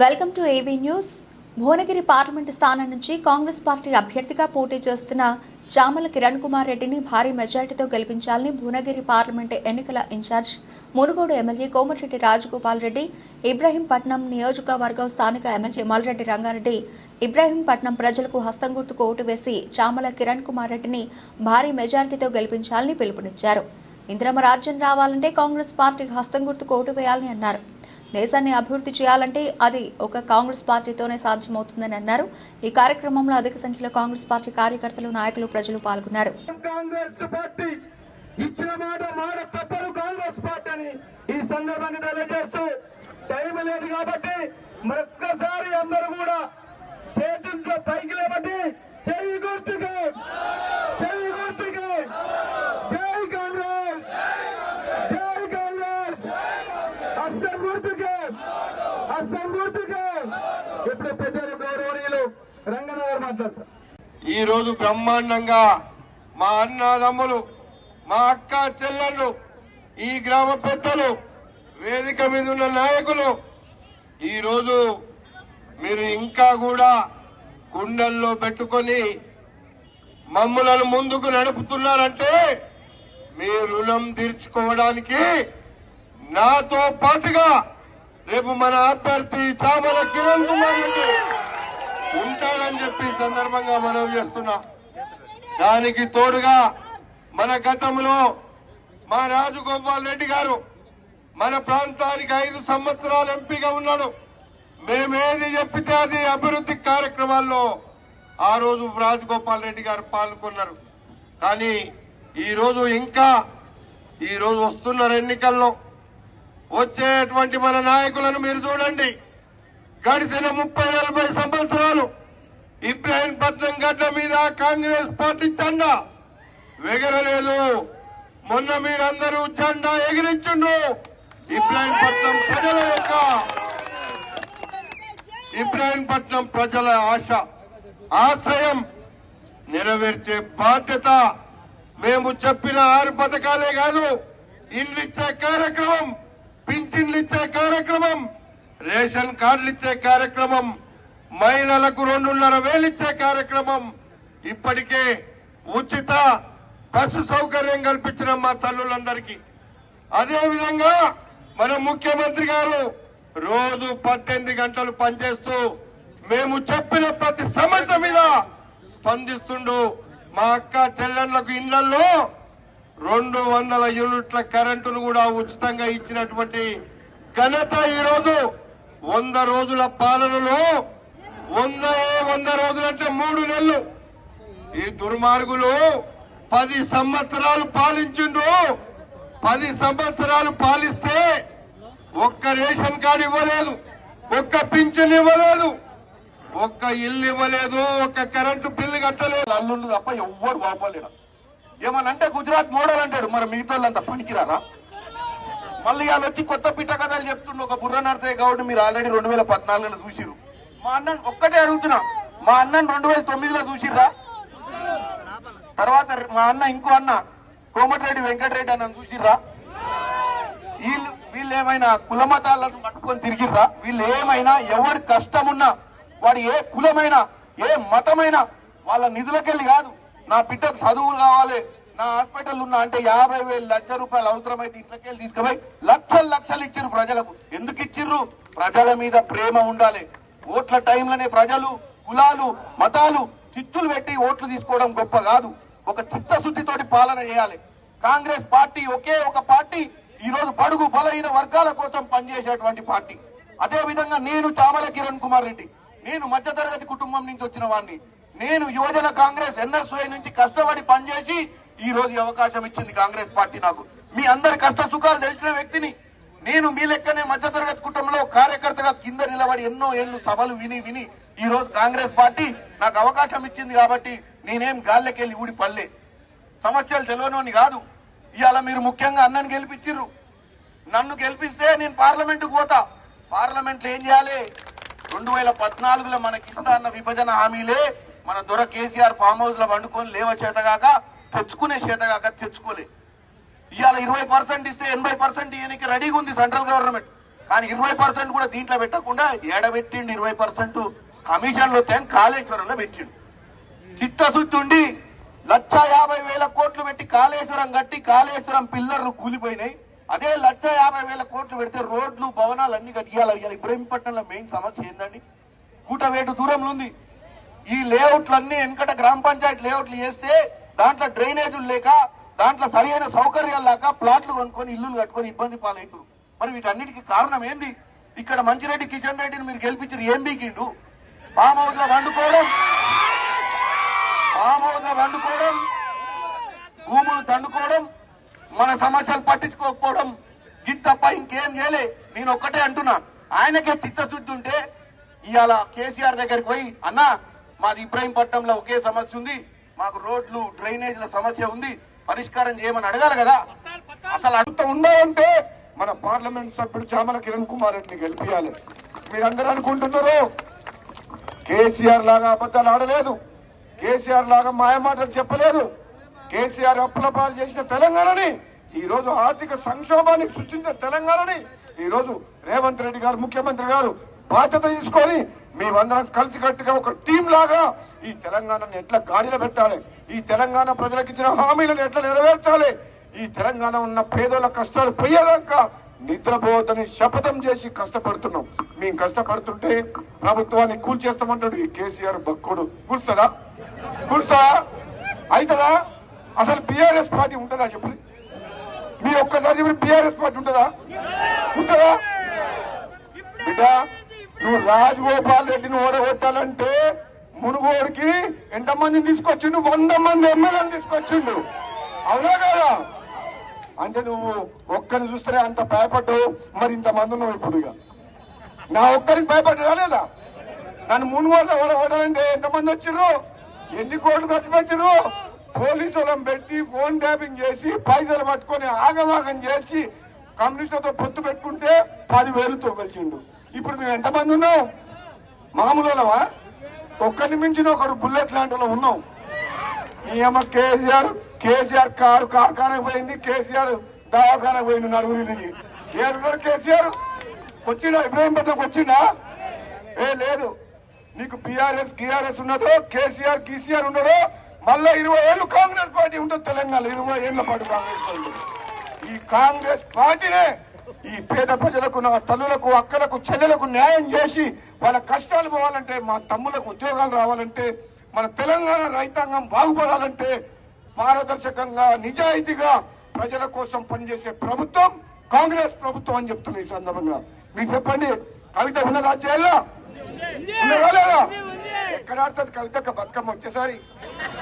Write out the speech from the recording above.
Welcome to AV news. Bhuvanagiri parliament స్థానం నుంచి Congress party అభ్యర్థిగా పోటీ చేస్తున్న చామల కిరణ్ కుమార్ రెడ్డిని భారీ మెజార్టీతో గెలిపించాలని భువనగిరి పార్లమెంటు ఎన్నికల ఇన్ఛార్జ్ మునుగోడు ఎమ్మెల్యే కోమటిరెడ్డి రాజగోపాల్ రెడ్డి ఇబ్రహీంపట్నం నియోజకవర్గం స్థానిక ఎమ్మెల్యే మల్రెడ్డి రంగారెడ్డి ఇబ్రహీంపట్నం ప్రజలకు హస్తం గుర్తుకు ఓటు వేసి చామల కిరణ్ కుమార్ రెడ్డిని భారీ మెజార్టీతో గెలిపించాలని పిలుపునిచ్చారు. ఇందిరమ రాజ్యం రావాలంటే కాంగ్రెస్ పార్టీకి హస్తం గుర్తుకు ఓటు వేయాలని అన్నారు. దేశాన్ని అభివృద్ధి చేయాలంటే అది ఒక కాంగ్రెస్ పార్టీతోనే సాధ్యమవుతుందని అన్నారు. ఈ కార్యక్రమంలో అధిక సంఖ్యలో కాంగ్రెస్ పార్టీ కార్యకర్తలు నాయకులు ప్రజలు పాల్గొన్నారు. ఇచ్చిన మాట మాట తప్పదు కాంగ్రెస్ పార్టీ అని ఈ సందర్భంగా తెలియజేస్తూ టైం లేదు కాబట్టి మరొక్కసారి అందరూ కూడా చేతులతో పైకి లేబట్టి చెయ్యి గుర్తుగా. చెయ్యి గుర్తుగా జై కాంగ్రెస్ జై కాంగ్రెస్ అస్సం గుర్తుగా అస్సం గుర్తుగా ఇప్పుడు పెద్దలు గౌరవనీయులు రంగనగర్ మాట్లాడతారు ఈ రోజు బ్రహ్మాండంగా మా అన్నదమ్ములు మా అక్క చెల్లెళ్ళు ఈ గ్రామ పెద్దలు వేదిక మీద ఉన్న నాయకులు ఈ రోజు మీరు ఇంకా కూడా గుండెల్లో పెట్టుకొని మమ్ములను ముందుకు నడుపుతున్నారంటే మీ రుణం తీర్చుకోవడానికి నాతో పాటుగా రేపు మన అభ్యర్థి చామల కిరణ్ కుమార్ రెడ్డి అని చెప్పి సందర్భంగా మనం చేస్తున్నాం. దానికి తోడుగా మన గతంలో మా రాజగోపాల్ రెడ్డి గారు మన ప్రాంతానికి ఐదు సంవత్సరాలు ఎంపీగా ఉన్నాడు. మేమేది చెప్పితే అది అభివృద్ధి కార్యక్రమాల్లో ఆ రోజు రాజగోపాల్ రెడ్డి గారు పాల్గొన్నారు. కానీ ఈ రోజు ఇంకా ఈరోజు వస్తున్నారు ఎన్నికల్లో. వచ్చేటువంటి మన నాయకులను మీరు చూడండి. గడిచిన ముప్పై నలభై సంవత్సరాలు ఇబ్రాహీంపట్నం గడ్డ మీద కాంగ్రెస్ పార్టీ జెండా. ఎగరలేదు మొన్న మీరందరూ జెండా ఎగిరించుండ్రు. ఇబ్రాహీంపట్నం ప్రజల యొక్క ఇబ్రాహీంపట్నం ప్రజల ఆశ ఆశయం నెరవేర్చే బాధ్యత మేము చెప్పిన ఆరు పథకాలే కాదు ఇండ్లు ఇచ్చే కార్యక్రమం పింఛన్లు ఇచ్చే కార్యక్రమం రేషన్ కార్డులు ఇచ్చే కార్యక్రమం మహిళలకు రెండున్నర వేలు ఇచ్చే కార్యక్రమం ఇప్పటికే ఉచిత బస్సు సౌకర్యం కల్పించిన మా తల్లులందరికీ. అదేవిధంగా మన ముఖ్యమంత్రి గారు రోజు పద్దెనిమిది గంటలు పనిచేస్తూ మేము చెప్పిన ప్రతి సమస్య మీద స్పందిస్తుండు. మా అక్క చెల్లెళ్ళకు ఇళ్ళలో రెండు వందల యూనిట్ల కరెంటును కూడా ఉచితంగా ఇచ్చినటువంటి ఘనత ఈరోజు వంద రోజుల పాలనలో వంద వంద రోజులంటే మూడు నెలలు. ఈ దుర్మార్గులు పది సంవత్సరాలు పాలించిండ్రు. పది సంవత్సరాలు పాలిస్తే ఒక్క రేషన్ కార్డు ఇవ్వలేదు ఒక్క పింఛన్ ఇవ్వలేదు ఒక్క ఇల్లు ఇవ్వలేదు ఒక్క కరెంటు బిల్లు కట్టలేదు. అల్లుండు తప్ప ఎవ్వడు బాపలేడు ఏమనంటే గుజరాత్ మోడల్ అంటాడు మరి మిగతా వాళ్ళంతా పనికిరారా? మళ్ళీ వాళ్ళు వచ్చి కొత్త పిట్ట కథలు చెప్తుండు ఒక బుర్ర నడితే గౌడ్ మీరు ఆల్రెడీ రెండు వేల పద్నాలుగులో చూసిరు మా అన్నన్ ఒక్కటే అడుగుతున్నా. మా అన్నన్ రెండు వేల తొమ్మిదిలో చూసిర్రా? తర్వాత మా అన్న ఇంకో అన్న కోమటిరెడ్డి వెంకటరెడ్డి అన్న చూసిర్రా? వీళ్ళు వీళ్ళు ఏమైనా కులమతాలను పట్టుకొని తిరిగిర్రా? వీళ్ళు ఏమైనా ఎవరి కష్టమున్నా వాడు ఏ కులమైనా ఏ మతమైనా వాళ్ళ నిధులకెళ్ళి కాదు. నా బిడ్డకు చదువులు కావాలి నా హాస్పిటల్ ఉన్నా అంటే యాభై వేలు లక్ష రూపాయలు అవసరమైతే ఇంట్లోకెళ్ళి తీసుకుపోయి లక్షలు లక్షలు ఇచ్చిర్రు ప్రజలకు. ఎందుకు ఇచ్చిర్రు? ప్రజల మీద ప్రేమ ఉండాలి. ఓట్ల టైంలోనే ప్రజలు కులాలు మతాలు చిచ్చులు పెట్టి ఓట్లు తీసుకోవడం గొప్ప కాదు. ఒక చిత్తశుద్ధితోటి పాలన చేయాలి. కాంగ్రెస్ పార్టీ ఒకే ఒక పార్టీ ఈ రోజు బడుగు బలహీన వర్గాల కోసం పనిచేసేటువంటి పార్టీ. అదే విధంగా నేను చామల కిరణ్ కుమార్ రెడ్డి. నేను మధ్యతరగతి కుటుంబం నుంచి వచ్చిన వాడిని నేను యువజన కాంగ్రెస్ ఎన్ఎస్వై నుంచి కష్టపడి పనిచేసి ఈ రోజు అవకాశం ఇచ్చింది కాంగ్రెస్ పార్టీ నాకు. మీ అందరి కష్ట సుఖాలు తెలిసిన వ్యక్తిని నేను మీ లెక్కనే మధ్యతరగతి కుటుంబంలో కార్యకర్తగా కింద నిలబడి ఎన్నో ఏళ్ళు సభలు విని విని ఈ రోజు కాంగ్రెస్ పార్టీ నాకు అవకాశం ఇచ్చింది కాబట్టి నేనేం గాల్లెకెళ్ళి ఊడి పల్లె సమస్యలు తెలియనోని కాదు. ఇవాళ మీరు ముఖ్యంగా అన్నని గెలిపించిర్రు నన్ను గెలిపిస్తే నేను పార్లమెంటుకు పోతా. పార్లమెంట్లో ఏం చేయాలి? రెండు వేల పద్నాలుగులో మనకి ఇస్తా అన్న విభజన హామీలే మన దొర కేసీఆర్ ఫామ్ హౌస్లో వండుకొని లేవ చేతగాక తెచ్చుకునే చేతగాక తెచ్చుకోలే. ఇవాళ ఇరవై పర్సెంట్ ఇస్తే ఎనభై పర్సెంట్ ఈయనకి రెడీగా ఉంది సెంట్రల్ గవర్నమెంట్. కానీ ఇరవై పర్సెంట్ కూడా దీంట్లో పెట్టకుండా ఏడబెట్టిండు ఇరవై పర్సెంట్ కమిషన్లు వస్తాయని కాళేశ్వరంలో పెట్టిండు. చిత్తశుద్ధి ఉండి లక్ష యాభై వేల కోట్లు పెట్టి కాళేశ్వరం కట్టి కాళేశ్వరం పిల్లర్లు కూలిపోయినాయి. అదే లక్ష యాభై వేల కోట్లు పెడితే రోడ్లు భవనాలు అన్ని కట్టియాలి. ఇవాళ ఇబ్రహీంపట్నంలో మెయిన్ సమస్య ఏందండి? కూటవేటు దూరంలో ఉంది. ఈ లేఅవుట్లన్నీ వెనకట గ్రామ పంచాయతీ లేఅవుట్లు చేస్తే దాంట్లో డ్రైనేజీలు లేక దాంట్లో సరైన సౌకర్యాలు లేక ప్లాట్లు కొనుక్కొని ఇల్లులు కట్టుకొని ఇబ్బంది పాలవుతారు మరి వీటన్నిటికీ కారణం ఏంది? ఇక్కడ మంచిరెడ్డి కిషన్ రెడ్డిని మీరు గెలిపించారు ఏం బీకిండు? ఫామ్ హౌస్లో వండుకోవడం? ఫామ్ హౌస్లో వండుకోవడం? భూములు దండుకోవడం? మన సమస్యలు పట్టించుకోకపోవడం? ఇది ఇంకేం చేయలే? నేను ఒక్కటే అంటున్నా. ఆయనకే చిత్తశుద్ధి ఉంటే ఇవాళ కేసీఆర్ దగ్గరికి పోయి అన్నా మాది ఇబ్రాహీంపట్నంలో ఒకే సమస్య ఉంది. మాకు రోడ్లు డ్రైనేజీల సమస్య ఉంది. పరిష్కారం చేయమని అడగాలి కదా. అసలు అంత ఉండాలంటే మన పార్లమెంట్ సభ్యుడు చామల కిరణ్ కుమార్ రెడ్డిని గెలిపించాలి మీరందరూ అనుకుంటున్నారు? కేసీఆర్ లాగా అబద్ధాలు ఆడలేదు. కేసీఆర్ లాగా మాయమాటలు చెప్పలేదు. కేసీఆర్ అప్పుల పాలు చేసిన తెలంగాణని ఈ రోజు ఆర్థిక సంక్షోభాన్ని సృష్టించిన తెలంగాణని ఈ రోజు రేవంత్ రెడ్డి గారు ముఖ్యమంత్రి గారు బాధ్యత తీసుకొని మేమందరం కలిసికట్టుగా ఒక టీం లాగా ఈ తెలంగాణని ఎట్లా గాడిలో పెట్టాలి? ఈ తెలంగాణ ప్రజలకు ఇచ్చిన హామీలను ఎట్లా నెరవేర్చాలి? ఈ తెలంగాణ ఉన్న పేదోళ్ళ కష్టాలు పోయేదాకా నిద్రపోతని శపథం చేసి కష్టపడుతున్నాం. మేము కష్టపడుతుంటే ప్రభుత్వాన్ని కూల్చేస్తామంటాడు ఈ కేసీఆర్ భక్కుడు కూర్స్తాడా కూర్స్తాడా అవుతుందా అసలు బీఆర్ఎస్ పార్టీ ఉంటుందా చెప్పు. మీరు ఒక్కసారి చెప్పి బీఆర్ఎస్ పార్టీ ఉంటుందా? ఉంటుందా? బిడ్డ నువ్వు రాజగోపాల్ రెడ్డిని ఓడగొట్టాలంటే మునుగోడికి ఎంతమందిని తీసుకొచ్చిండు? వంద మంది ఎమ్మెల్యేలు తీసుకొచ్చిండు. అవునా కదా? అంటే నువ్వు ఒక్కరిని చూస్తేనే అంత భయపడ్డావు. మరి ఇంతమంది ఉన్నావు ఇప్పుడు ఇక. నా ఒక్కరికి భయపడ్డా లేదా? నన్ను మునుగోడు ఓడగొట్టాలంటే ఎంతమంది వచ్చిర్రు? ఎన్ని కోట్లు ఖర్చు పెట్టిర్రు? పోలీసు పెట్టి ఫోన్ ట్యాపింగ్ చేసి పైసలు పట్టుకొని ఆగమాగం చేసి కమ్యూనిస్టులతో పొత్తు పెట్టుకుంటే పదివేలుతో కలిసిండు ఇప్పుడు మేము ఎంతమంది ఉన్నాం మామూలు ఒక్కరిని మించిన ఒకడు బుల్లెట్ లాంటిలో ఉన్నాం ఈ కేసీఆర్ కేసీఆర్ కారు కార్ఖానకు పోయింది కేసీఆర్ దవాఖానకు పోయింది నలుగురికి ఏడు కేసీఆర్ వచ్చిండా? ఇబ్రాహీంపట్నంకి వచ్చిండా? ఏ లేదు. నీకు బీఆర్ఎస్ గిఆర్ఎస్ ఉన్నదో కేసీఆర్ కేసీఆర్ ఉండడో మళ్ళా ఇరవై ఏళ్ళు కాంగ్రెస్ పార్టీ ఉంటుంది తెలంగాణ ఇరవై ఏళ్ళ పాటు కాంగ్రెస్ పార్టీ. ఈ కాంగ్రెస్ పార్టీనే ఈ పేద ప్రజలకు నా తల్లులకు అక్కలకు చెల్లెలకు న్యాయం చేసి వాళ్ళ కష్టాలు పోవాలంటే మా తమ్ములకు ఉద్యోగాలు రావాలంటే మన తెలంగాణ రైతాంగం బాగుపడాలంటే పారదర్శకంగా నిజాయితీగా ప్రజల కోసం పనిచేసే ప్రభుత్వం కాంగ్రెస్ ప్రభుత్వం అని చెప్తున్నా ఈ సందర్భంగా. మీరు చెప్పండి కవిత ఉన్నదా లేదా? ఎక్కడ ఆడుతుంది కవిత బతుకమ్మ? వచ్చేసారి.